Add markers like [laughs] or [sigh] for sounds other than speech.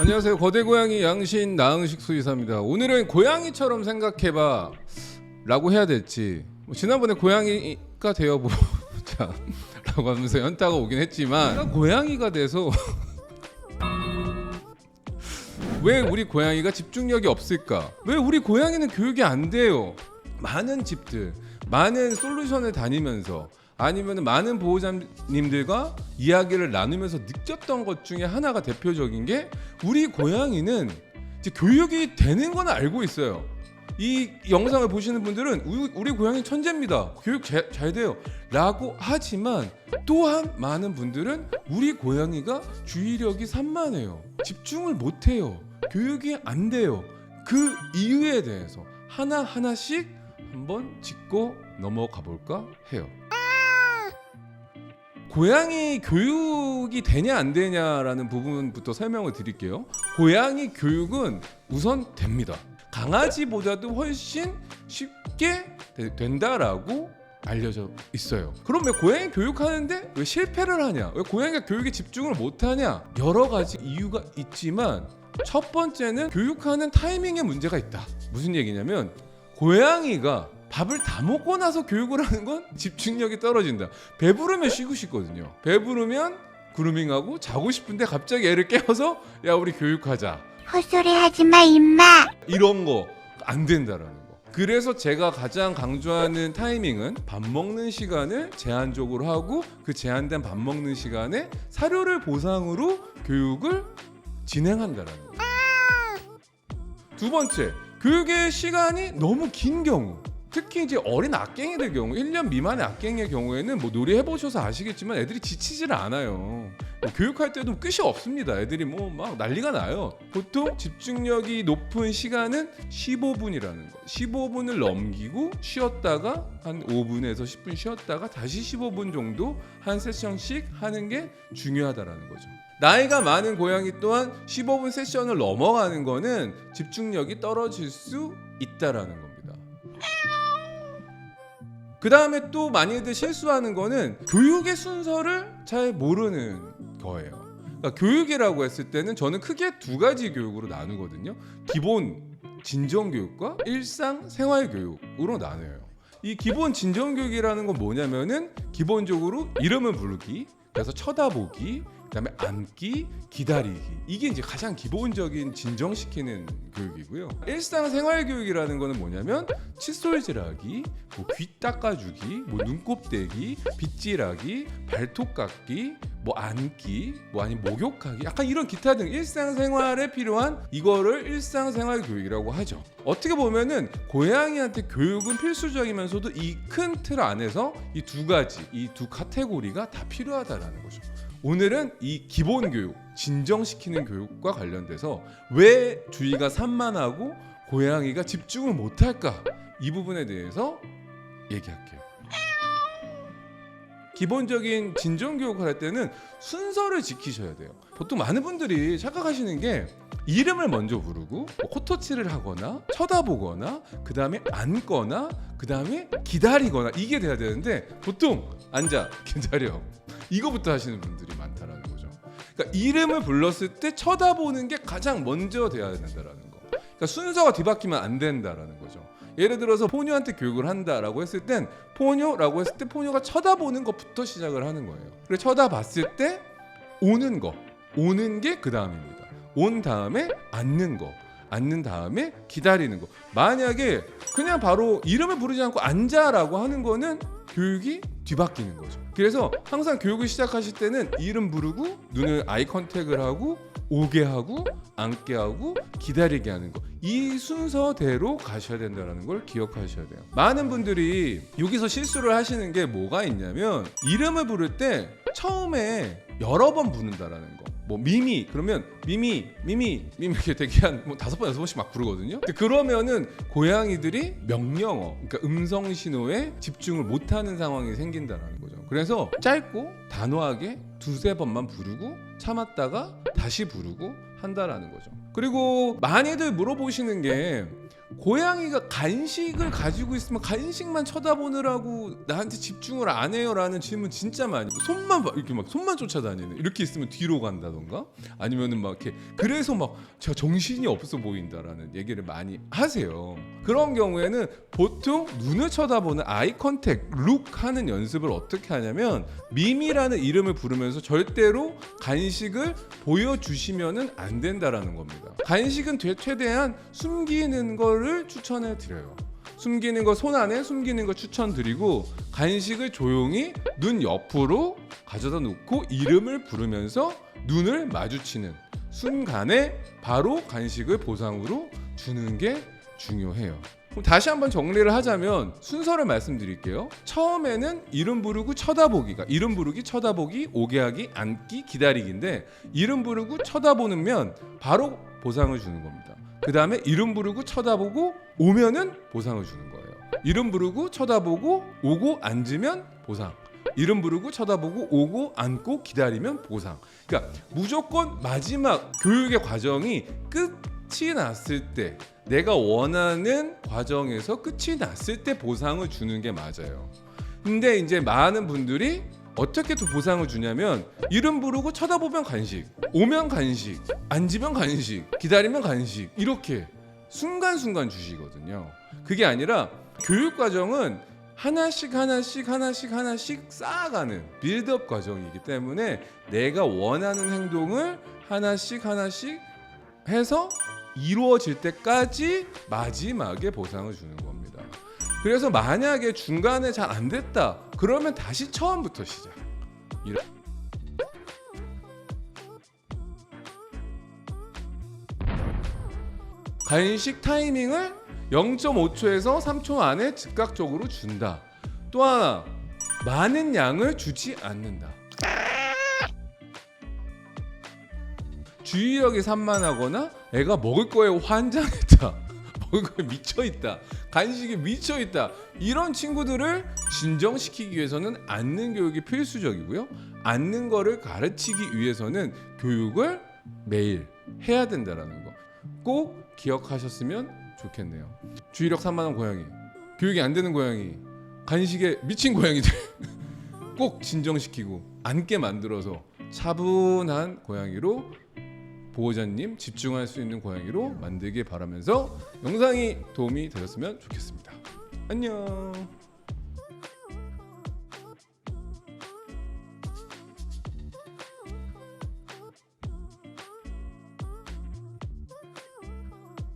안녕하세요. 거대 고양이 양신 나흥식 수의사입니다. 오늘은 고양이처럼 생각해봐 라고 해야 될지 뭐 지난번에 고양이가 되어보자 라고 하면서 연타가 오긴 했지만 내가 고양이가 돼서 [laughs] 왜 우리 고양이가 집중력이 없을까? 왜 우리 고양이는 교육이 안 돼요? 많은 집들, 많은 솔루션을 다니면서 아니면 많은 보호자님들과 이야기를 나누면서 느꼈던 것 중에 하나가 대표적인 게 우리 고양이는 이제 교육이 되는 건 알고 있어요. 이 영상을 보시는 분들은 우리, 우리 고양이 천재입니다. 교육 잘, 잘 돼요. 라고 하지만 또한 많은 분들은 우리 고양이가 주의력이 산만해요. 집중을 못해요. 교육이 안 돼요. 그 이유에 대해서 하나하나씩 한번 짚고 넘어가 볼까 해요. 고양이 교육이 되냐 안 되냐라는 부분부터 설명을 드릴게요. 고양이 교육은 우선 됩니다. 강아지보다도 훨씬 쉽게 되- 된다라고 알려져 있어요. 그럼 왜 고양이 교육하는데 왜 실패를 하냐? 왜 고양이가 교육에 집중을 못 하냐? 여러 가지 이유가 있지만 첫 번째는 교육하는 타이밍에 문제가 있다. 무슨 얘기냐면 고양이가 밥을 다 먹고 나서 교육을 하는 건 집중력이 떨어진다. 배부르면 쉬고 싶거든요. 배부르면 그루밍하고 자고 싶은데 갑자기 애를 깨워서 야 우리 교육하자. 헛소리 하지 마, 임마. 이런 거 안 된다라는 거. 그래서 제가 가장 강조하는 타이밍은 밥 먹는 시간을 제한적으로 하고 그 제한된 밥 먹는 시간에 사료를 보상으로 교육을 진행한다라는 거. 두 번째, 교육의 시간이 너무 긴 경우. 특히 이제 어린 악갱이들 경우, 1년 미만의 악갱이의 경우에는 뭐 놀이 해 보셔서 아시겠지만 애들이 지치질 않아요. 뭐 교육할 때도 끝이 없습니다. 애들이 뭐 막 난리가 나요. 보통 집중력이 높은 시간은 15분이라는 거. 15분을 넘기고 쉬었다가 한 5분에서 10분 쉬었다가 다시 15분 정도 한 세션씩 하는 게 중요하다라는 거죠. 나이가 많은 고양이 또한 15분 세션을 넘어가는 거는 집중력이 떨어질 수 있다라는 겁니다. 그 다음에 또 많이들 실수하는 거는 교육의 순서를 잘 모르는 거예요. 그러니까 교육이라고 했을 때는 저는 크게 두 가지 교육으로 나누거든요. 기본 진정 교육과 일상 생활 교육으로 나눠요. 이 기본 진정 교육이라는 건 뭐냐면은 기본적으로 이름을 부르기, 그래서 쳐다보기, 그다음에 앉기, 기다리기 이게 이제 가장 기본적인 진정시키는 교육이고요. 일상 생활 교육이라는 거는 뭐냐면 칫솔질하기, 뭐 귀 닦아주기, 뭐 눈곱대기, 빗질하기, 발톱 깎기, 뭐 앉기, 뭐 아니 목욕하기, 약간 이런 기타 등 일상 생활에 필요한 이거를 일상 생활 교육이라고 하죠. 어떻게 보면은 고양이한테 교육은 필수적이면서도 이 큰 틀 안에서 이 두 가지, 이 두 카테고리가 다 필요하다라는 거죠. 오늘은 이 기본 교육, 진정시키는 교육과 관련돼서 왜 주의가 산만하고 고양이가 집중을 못할까 이 부분에 대해서 얘기할게요. 기본적인 진정 교육을 할 때는 순서를 지키셔야 돼요. 보통 많은 분들이 착각하시는 게 이름을 먼저 부르고 뭐 코터치를 하거나 쳐다보거나 그 다음에 앉거나 그 다음에 기다리거나 이게 돼야 되는데 보통 앉아 기다려 이거부터 하시는 분들이 많다라는 거죠. 그러니까 이름을 불렀을 때 쳐다보는 게 가장 먼저 돼야 된다라는 거. 그러니까 순서가 뒤바뀌면 안 된다라는 거죠. 예를 들어서 포뇨한테 교육을 한다라고 했을 땐 포뇨라고 했을 때 포뇨가 쳐다보는 것부터 시작을 하는 거예요. 그래 쳐다봤을 때 오는 거, 오는 게 그 다음입니다. 온 다음에 앉는 거, 앉는 다음에 기다리는 거. 만약에 그냥 바로 이름을 부르지 않고 앉아라고 하는 거는 교육이 뒤바뀌는 거죠. 그래서 항상 교육을 시작하실 때는 이름 부르고 눈을 아이 컨택을 하고 오게 하고 앉게 하고 기다리게 하는 거. 이 순서대로 가셔야 된다는 걸 기억하셔야 돼요. 많은 분들이 여기서 실수를 하시는 게 뭐가 있냐면 이름을 부를 때 처음에 여러 번 부른다라는 거. 뭐 미미 그러면 미미 미미 미미 이렇게 되게 한뭐 다섯 번 여섯 번씩 막 부르거든요. 근데 그러면은 고양이들이 명령어 그러니까 음성 신호에 집중을 못하는 상황이 생긴다라는 거죠. 그래서 짧고 단호하게 두세 번만 부르고 참았다가 다시 부르고 한다라는 거죠. 그리고 많이들 물어보시는 게 고양이가 간식을 가지고 있으면 간식만 쳐다보느라고 나한테 집중을 안 해요라는 질문 진짜 많이 손만 봐- 이렇게 막 손만 쫓아다니는 이렇게 있으면 뒤로 간다던가? 아니면은 막 이렇게 그래서 막 제가 정신이 없어 보인다라는 얘기를 많이 하세요. 그런 경우에는 보통 눈을 쳐다보는 아이 컨택 룩 하는 연습을 어떻게 하냐면 미미라는 이름을 부르면서 절대로 간식을 보여주시면은 안 된다라는 겁니다. 간식은 되- 최대한 숨기는 거를 추천해 드려요. 숨기는 거 손 안에 숨기는 거 추천드리고 간식을 조용히 눈 옆으로 가져다 놓고 이름을 부르면서 눈을 마주치는 순간에 바로 간식을 보상으로 주는 게 중요해요. 그럼 다시 한번 정리를 하자면 순서를 말씀드릴게요. 처음에는 이름 부르고 쳐다보기가 이름 부르기, 쳐다보기, 오게 하기, 앉기, 기다리기인데 이름 부르고 쳐다보면 바로 보상을 주는 겁니다. 그 다음에 이름 부르고 쳐다보고 오면은 보상을 주는 거예요. 이름 부르고 쳐다보고 오고 앉으면 보상. 이름 부르고 쳐다보고 오고 앉고 기다리면 보상. 그러니까 무조건 마지막 교육의 과정이 끝이 났을 때 내가 원하는 과정에서 끝이 났을 때 보상을 주는 게 맞아요. 근데 이제 많은 분들이 어떻게 또 보상을 주냐면 이름 부르고 쳐다보면 간식, 오면 간식, 앉으면 간식, 기다리면 간식 이렇게 순간순간 주시거든요. 그게 아니라 교육 과정은 하나씩 하나씩 하나씩 하나씩 쌓아가는 빌드업 과정이기 때문에 내가 원하는 행동을 하나씩 하나씩 해서 이루어질 때까지 마지막에 보상을 주는 겁니다. 그래서 만약에 중간에 잘 안 됐다 그러면 다시 처음부터 시작. 이런- 간식 타이밍을 0.5초에서 3초 안에 즉각적으로 준다. 또 하나 많은 양을 주지 않는다. 주의력이 산만하거나 애가 먹을 거에 환장했다. 먹을 거에 미쳐 있다. 간식에 미쳐 있다. 이런 친구들을 진정시키기 위해서는 앉는 교육이 필수적이고요. 앉는 거를 가르치기 위해서는 교육을 매일 해야 된다라는 거. 꼭 기억하셨으면 좋겠네요. 주의력 산만한 고양이, 교육이 안 되는 고양이, 간식에 미친 고양이들 [laughs] 꼭 진정시키고 앉게 만들어서 차분한 고양이로 보호자님 집중할 수 있는 고양이로 만들길 바라면서 영상이 도움이 되셨으면 좋겠습니다. 안녕.